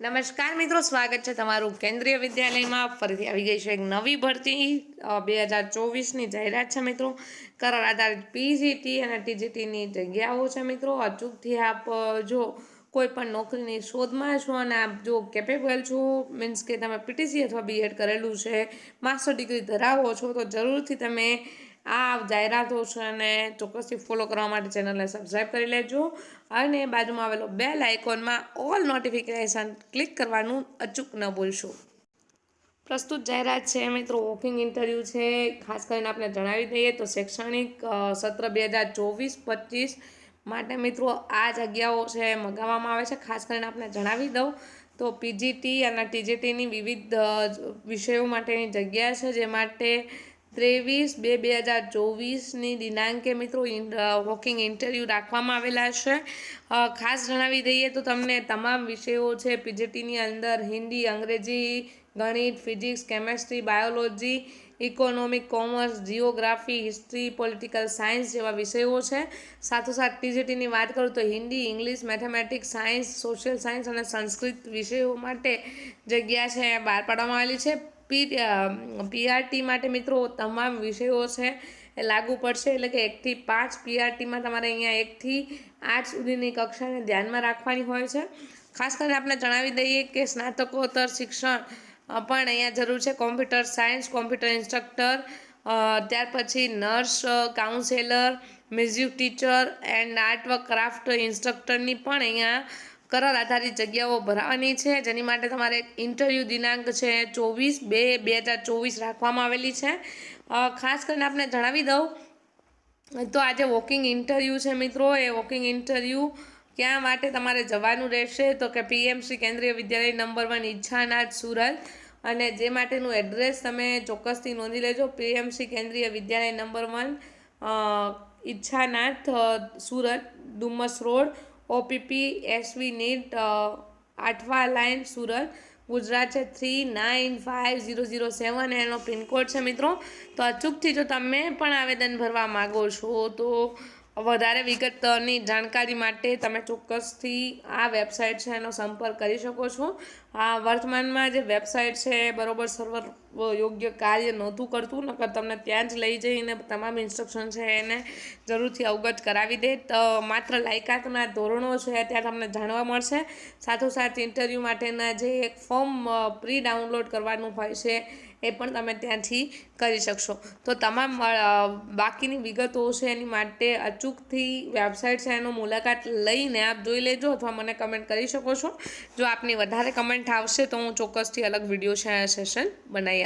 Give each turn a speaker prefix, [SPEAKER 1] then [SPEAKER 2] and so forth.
[SPEAKER 1] નમસ્કાર મિત્રો, સ્વાગત છે તમારું કેન્દ્રીય વિદ્યાલયમાં. ફરીથી આવી ગઈ છે એક નવી ભરતી. બે હજાર ચોવીસની જાહેરાત છે મિત્રો. કરાર આધારિત પીજીટી અને ટીજીટીની જગ્યાઓ છે મિત્રો. અચૂકથી આપ જો કોઈ પણ નોકરીની શોધમાં છો અને આપ જો કેપેબલ છો મીન્સ કે તમે પીટીસી અથવા બીએડ કરેલું છે માસ્ટર ડિગ્રી ધરાવો છો, તો જરૂરથી તમે આ જાહેરાતો છે અને ચોક્કસથી ફોલો કરવા માટે ચેનલને સબસ્ક્રાઈબ કરી લેજો. અને બાજુમાં આવેલો બેલ આઇકોનમાં ઓલ નોટિફિકેશન ક્લિક કરવાનું અચૂક ન ભૂલશો. પ્રસ્તુત જાહેરાત છે મિત્રો વોકિંગ ઇન્ટરવ્યૂ છે. ખાસ કરીને આપણે જણાવી દઈએ તો શૈક્ષણિક સત્ર બે હજાર ચોવીસ પચીસ માટે મિત્રો આ જગ્યાઓ છે મગાવવામાં આવે છે. ખાસ કરીને આપણે જણાવી દઉં તો પીજીટી અને ટીજીટીની વિવિધ વિષયો માટેની જગ્યા છે જે માટે ત્રેવીસ બે બે હજાર ચોવીસની દિનાંકે મિત્રો વોકિંગ ઇન્ટરવ્યૂ રાખવામાં આવેલા છે. ખાસ જણાવી દઈએ તો તમને તમામ વિષયો છે. પીજીટીની અંદર હિન્દી, અંગ્રેજી, ગણિત, physics, chemistry, biology, economic commerce, geography, history, political science જેવા વિષયો છે. સાથોસાથ ટીજીટીની વાત કરું તો Hindi, English, mathematics, science, social science અને સંસ્કૃત વિષયો માટે જગ્યા છે. બહાર પાડવામાં આવેલી છે. પી પીઆરટી માટે મિત્રો તમામ વિષયો છે એ લાગુ પડશે. એટલે કે એકથી પાંચ પીઆરટીમાં તમારે અહીંયા એકથી આઠ સુધીની કક્ષાને ધ્યાનમાં રાખવાની હોય છે. ખાસ કરીને આપણે જણાવી દઈએ કે સ્નાતકોત્તર શિક્ષણ પણ અહીંયા જરૂર છે. કોમ્પ્યુટર સાયન્સ, કોમ્પ્યુટર ઇન્સ્ટ્રક્ટર ત્યાર પછી nurse, counsellor, music teacher, and artwork craft ઇન્સ્ટ્રક્ટરની પણ અહીંયા કરાર આધારિત જગ્યાઓ ભરાવાની છે, જેની માટે તમારે ઇન્ટરવ્યૂ દિનાંક છે ચોવીસ બે બે હજાર ચોવીસ રાખવામાં આવેલી છે. ખાસ કરીને આપણે જણાવી દઉં, તો આજે વોકિંગ ઇન્ટરવ્યૂ છે મિત્રો, એ વોકિંગ ઇન્ટરવ્યૂ ક્યાં માટે તમારે જવાનું રહેશે? તો કે PMC Kendriya Vidyalaya number one Ichchhanath Surat. અને જે માટેનું એડ્રેસ તમે ચોક્કસથી નોંધી લેજો, PMC Kendriya Vidyalaya number one Ichchhanath Surat, Dumas road. Opp, SV, NIT Athwa line, Surat, Gujarat છે three nine five zero zero seven એનો પિનકોડ છે મિત્રો. તો અચૂકથી જો તમે પણ આવેદન ભરવા માગો છો, તો વધારે વિગતની જાણકારી માટે તમે ચોક્કસથી આ વેબસાઇટ છે એનો સંપર્ક કરી શકો છો. આ વર્તમાનમાં જે વેબસાઇટ છે બરોબર સર્વર યોગ્ય કાર્ય નહોતું કરતું, નકર તમને ત્યાં જ લઈ જઈને તમામ ઇન્સ્ટ્રક્શન છે એને જરૂરથી અવગત કરાવી દે. તો માત્ર લાયકાતના ધોરણો છે ત્યાં તમને જાણવા મળશે. સાથોસાથ ઇન્ટરવ્યૂ માટેના જે એક ફોર્મ પ્રી ડાઉનલોડ કરવાનું હોય છે એ પણ તમે ત્યાંથી કરી શકશો. તો તમામ બાકીની વિગતો છે એની માટે અચૂકથી વેબસાઇટ છે એનો મુલાકાત લઈને આપ જોઈ લેજો અથવા મને કમેન્ટ કરી શકો છો. જો આપની વધારે કમેન્ટ આવશે તો હું ચોક્કસથી અલગ વીડિયો સેશન બનાવી